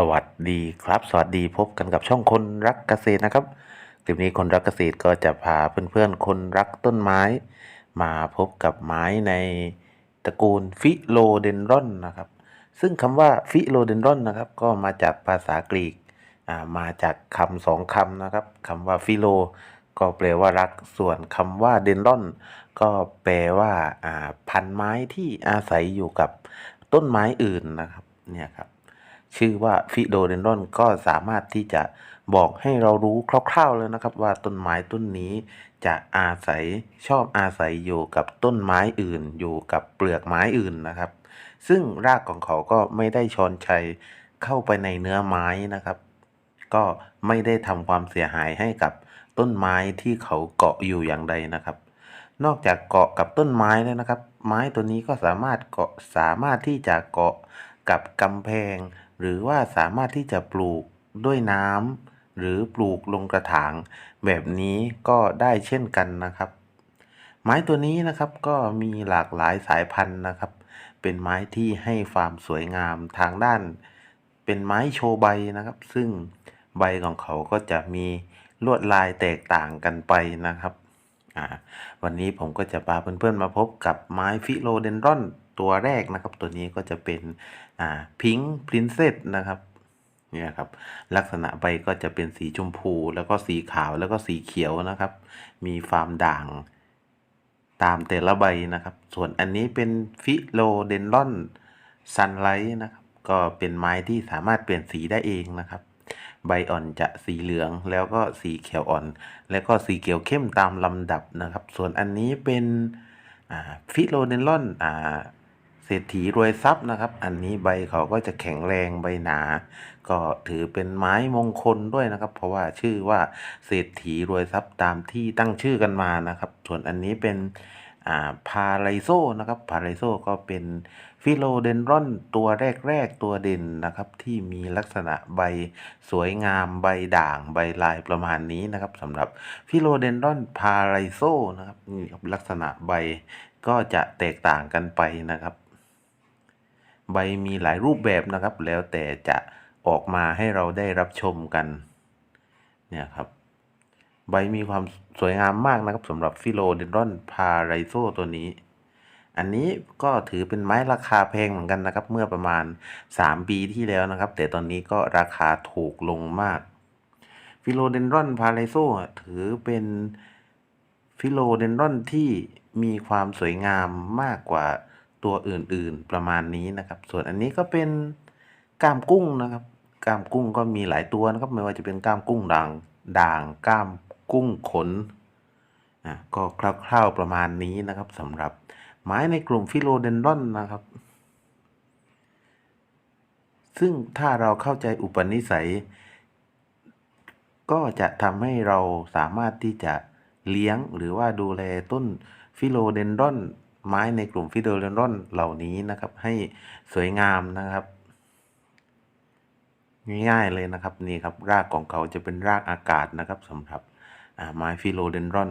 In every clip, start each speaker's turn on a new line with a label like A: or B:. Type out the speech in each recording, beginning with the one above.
A: สวัสดีครับ สวัสดีพบกันกับช่องคนรักเกษตรนะครับคลิปนี้คนรักเกษตรก็จะพาเพื่อนๆคนรักต้นไม้ มาพบกับไม้ในตระกูลฟิโลเดนรอนนะครับ ซึ่งคำว่าฟิโลเดนรอนนะครับ ก็มาจากภาษากรีกมาจากคำสองคำนะครับคำว่าฟิโล ก็แปลว่ารักส่วนคำว่าเดนรอน ก็แปลว่าพันไม้ที่อาศัยอยู่กับต้นไม้อื่นนะครับเนี่ยครับ ชื่อว่าฟิโดเดนดอนก็สามารถที่จะบอกให้เรารู้คร่าวๆเลยนะครับ ว่าต้นไม้ต้นนี้จะอาศัยชอบอาศัยอยู่กับต้นไม้อื่น อยู่กับเปลือกไม้อื่นนะครับ ซึ่งรากของเขาก็ไม่ได้ชอนชัยเข้าไปในเนื้อไม้นะครับ ก็ไม่ได้ทำความเสียหายให้กับต้นไม้ที่เขาเกาะอยู่อย่างใดนะครับ นอกจากเกาะกับต้นไม้แล้วนะครับ ไม้ตัวนี้ก็สามารถเกาะสามารถที่จะเกาะกับกำแพง หรือว่าสามารถที่จะปลูกด้วยน้ำหรือปลูกลงกระถาง แบบนี้ก็ได้เช่นกันนะครับ ไม้ตัวนี้นะครับก็มีหลากหลายสายพันธุ์นะครับ เป็นไม้ที่ให้ความสวยงามทางด้าน เป็นไม้โชว์ใบนะครับ ซึ่งใบของเขาก็จะมีลวดลายแตกต่างกันไปนะครับ วันนี้ผมก็จะพาเพื่อนๆมาพบกับไม้ฟิโลเดนรอน ตัวแรกนะครับ ตัวนี้ก็จะเป็นอ่าพิงค์พรินเซสนะครับเนี่ยครับลักษณะใบก็จะเป็นสีชมพู แล้วก็สีขาวแล้วก็สีเขียวนะครับ มีฟาร์มด่างตามแต่ละใบนะครับ ส่วนอันนี้เป็นฟิโลเดนรอนซันไลท์นะครับ ก็เป็นไม้ที่สามารถเปลี่ยนสีได้เองนะครับ ใบอ่อนจะสีเหลืองแล้วก็สีเขียวอ่อน แล้วก็สีเขียวเข้มตามลำดับนะครับ ส่วนอันนี้เป็นอ่าฟิโลเดนรอนอ่า เศรษฐีรวยทรัพย์นะครับ อันนี้ใบเขาก็จะแข็งแรงใบหนา ก็ถือเป็นไม้มงคลด้วยนะครับ เพราะว่าชื่อว่าเศรษฐีรวยทรัพย์ตามที่ตั้งชื่อกันมานะครับ ส่วนอันนี้เป็นอ่าพาไลโซนะครับพาไลโซก็เป็นฟิโลเดนรอนตัวแรก ๆ ตัวเด่นนะครับที่มีลักษณะใบสวยงามใบด่างใบลายประมาณนี้นะครับสำหรับฟิโลเดนรอนพาไลโซนะครับลักษณะใบก็จะแตกต่างกันไปนะครับ ใบมีหลายรูปแบบนะครับ แล้วแต่จะออกมาให้เราได้รับชมกันเนี่ยครับ ใบมีความสวยงามมากนะครับสำหรับฟิโลเดนรอนพาไรโซตัวนี้ อันนี้ก็ถือเป็นไม้ราคาแพงเหมือนกันนะครับ เมื่อประมาณ 3 ปีที่แล้วนะครับ แต่ตอนนี้ก็ราคาถูกลงมาก ฟิโลเดนรอนพาไรโซถือเป็นฟิโลเดนรอนที่มีความสวยงามมากกว่า ตัวอื่นๆประมาณนี้นะครับ ส่วนอันนี้ก็เป็นก้ามกุ้งนะครับก้ามกุ้งก็มีหลายตัวนะครับ ไม่ว่าจะเป็นก้ามกุ้งด่างด่างก้ามกุ้งขนอะก็คร่าวๆประมาณนี้นะครับสำหรับไม้ในกลุ่มฟิโลเดนรอนนะครับ ซึ่งถ้าเราเข้าใจอุปนิสัย ก็จะทำให้เราสามารถที่จะเลี้ยงหรือว่าดูแลต้นฟิโลเดนรอน ไม้ในกลุ่มฟิโลเดนรอนเหล่านี้นะครับ ให้สวยงามนะครับ ง่ายๆเลยนะครับนี่ครับ รากของเขาจะเป็นรากอากาศนะครับสำหรับไม้ฟิโลเดนรอน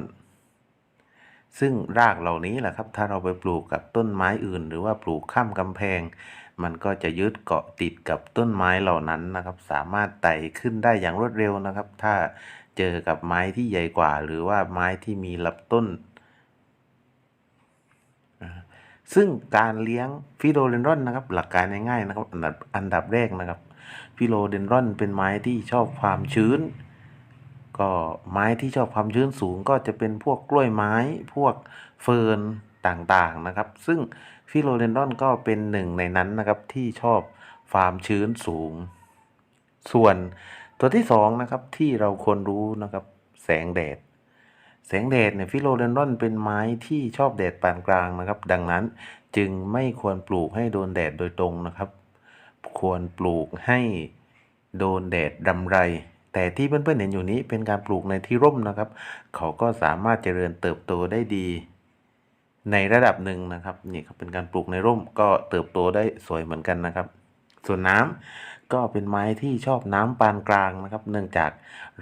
A: ซึ่งรากเหล่านี้แหละครับ ถ้าเราไปปลูกกับต้นไม้อื่น หรือว่าปลูกข้ามกำแพง มันก็จะยึดเกาะติดกับต้นไม้เหล่านั้นนะครับ สามารถไต่ขึ้นได้อย่างรวดเร็วนะครับ ถ้าเจอกับไม้ที่ใหญ่กว่า หรือว่าไม้ที่มีลำต้น ซึ่งการเลี้ยงฟิโดเดนรอนนะครับ หลักการง่ายๆนะครับอันดับอันดับแรกนะครับฟิโลเดนรอนเป็นไม้ที่ชอบความชื้น ก็ไม้ที่ชอบความชื้นสูงก็จะเป็นพวกกล้วยไม้พวกเฟิร์นต่างๆนะครับ ซึ่งฟิโลเดนรอนก็เป็นหนึ่งในนั้นนะครับที่ชอบความชื้นสูง ส่วนตัวที่สองนะครับที่เราควรรู้นะครับแสงแดด แสงแดดเนี่ยฟิโลเดนรอนเป็นไม้ที่ชอบแดดปานกลางนะครับ ดังนั้นจึงไม่ควรปลูกให้โดนแดดโดยตรงนะครับ ควรปลูกให้โดนแดดรำไร แต่ที่เพื่อนๆเห็นอยู่นี้เป็นการปลูกในที่ร่มนะครับ เขาก็สามารถเจริญเติบโตได้ดี ในระดับหนึ่งนะครับนี่ครับเป็นการปลูกในร่มก็เติบโตได้สวยเหมือนกันนะครับ ส่วนน้ำ ก็เป็นไม้ที่ชอบน้ำปานกลางนะครับ เนื่องจาก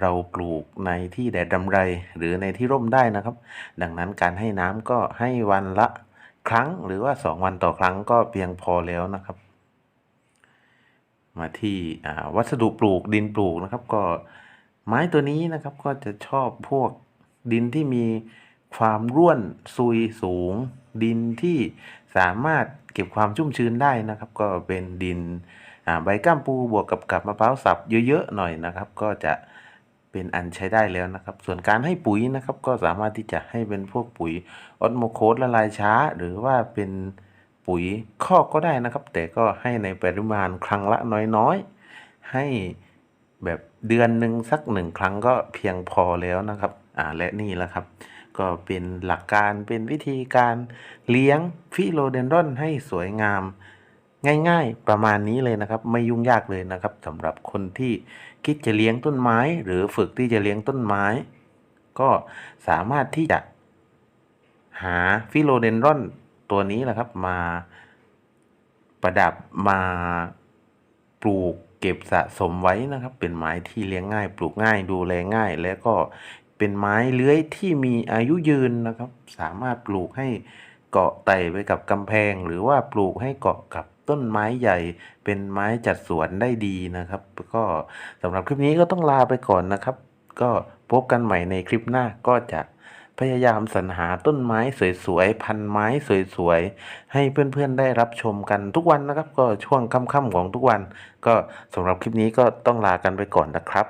A: เราปลูกในที่แดดรำไร หรือในที่ร่มได้นะครับ ดังนั้นการให้น้ำก็ให้วันละครั้งหรือว่าสองวันต่อครั้งก็เพียงพอแล้วนะครับ มาที่อ่าวัสดุปลูกดินปลูกนะครับ ก็ไม้ตัวนี้นะครับก็จะชอบพวกดินที่มีความร่วนซุยสูง ดินที่สามารถเก็บความชุ่มชื้นได้นะครับ ก็เป็นดิน ใบก้ามปูบวกกับกับมะพร้าวสับเยอะๆหน่อยนะครับ ก็จะเป็นอันใช้ได้แล้วนะครับ ส่วนการให้ปุ๋ยนะครับก็สามารถที่จะให้เป็นพวกปุ๋ยออสโมโคสละลายช้า หรือว่าเป็นปุ๋ยคอกก็ได้นะครับ แต่ก็ให้ในปริมาณครั้งละน้อยๆ ให้แบบเดือนหนึ่งสักหนึ่งครั้งก็เพียงพอแล้วนะครับอ่าและนี่แหละครับ ก็เป็นหลักการเป็นวิธีการเลี้ยงฟิโลเดนดรอนให้สวยงาม ง่ายๆ ประมาณนี้เลยนะครับ ไม่ยุ่งยากเลยนะครับสำหรับคนที่คิดจะเลี้ยงต้นไม้ หรือฝึกที่จะเลี้ยงต้นไม้ ก็สามารถที่จะ หาฟิโลเดนดรอนตัวนี้แหละครับมาประดับมาปลูกเก็บสะสมไว้นะครับ เป็นไม้ที่เลี้ยงง่าย ปลูกง่ายดูแลง่าย และก็เป็นไม้เลื้อยที่มีอายุยืนนะครับ สามารถปลูกให้เกาะไต่ไปกับกำแพง หรือว่าปลูกให้เกาะกับ ต้นไม้ใหญ่เป็นไม้จัดสวนได้ดีนะครับ ก็สำหรับคลิปนี้ก็ต้องลาไปก่อนนะครับ ก็พบกันใหม่ในคลิปหน้าก็จะพยายามสรรหาต้นไม้สวยๆ พันไม้สวยๆ ให้เพื่อนๆได้รับชมกันทุกวันนะครับ ก็ช่วงค่ำๆของทุกวัน ก็สำหรับคลิปนี้ก็ต้องลากันไปก่อนนะครับ